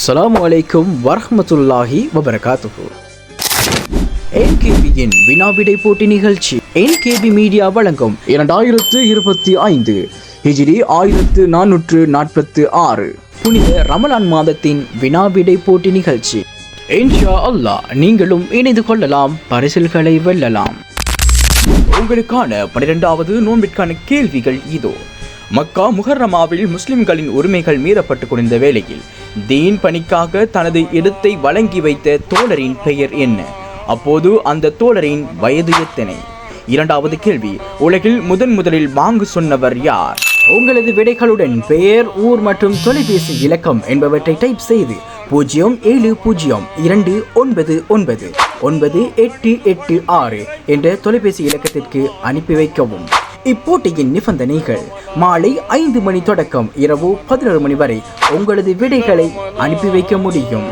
அஸ்லாம் அலைக்கும் வரமத்துல்லாஹி வபரகாத்துஹு என்கேபியின் வினாவிடை போட்டி நிகழ்ச்சி என்கேபி மீடியா வழங்கும் இரண்டாயிரத்து இருபத்தி ஐந்து ஹிஜிரி ஆயிரத்து நானூற்று நாற்பத்து ஆறு புனித ரமலான் மாதத்தின் வினாவிடை போட்டி நிகழ்ச்சி. இன்ஷா அல்லாஹ் நீங்களும் இணைந்து கொள்ளலாம் பரிசில்களை வெல்லலாம். உங்களுக்கான பன்னிரெண்டாவது நோன்பிற்கான கேள்விகள் இதோ. மக்கா முஹர்ரமாவில் முஸ்லிம்களின் உரிமைகள் மீறப்பட்டு கொண்டிருந்த வேளையில் தீன் பணிக்காக தனது இடத்தை வழங்கி வைத்த தோழரின் பெயர் என்ன? அப்போது அந்த தோழரின் வயது எத்தனை? இரண்டாவது கேள்வி உலகில் முதன் முதலில் வாங்கு சொன்னவர் யார்? உங்களது விடைகளுடன் பெயர் ஊர் மற்றும் தொலைபேசி இலக்கம் என்பவற்றை டைப் செய்து பூஜ்ஜியம் ஏழு பூஜ்ஜியம் இரண்டு ஒன்பது ஒன்பது ஒன்பது எட்டு எட்டு ஆறு என்ற தொலைபேசி இலக்கத்திற்கு அனுப்பி வைக்கவும். இப்போட்டியின் நிபந்தனைகள் மாலை ஐந்து மணி தொடக்கம் இரவு பதினொரு மணி வரை உங்களது விடைகளை அனுப்பி வைக்க முடியும்.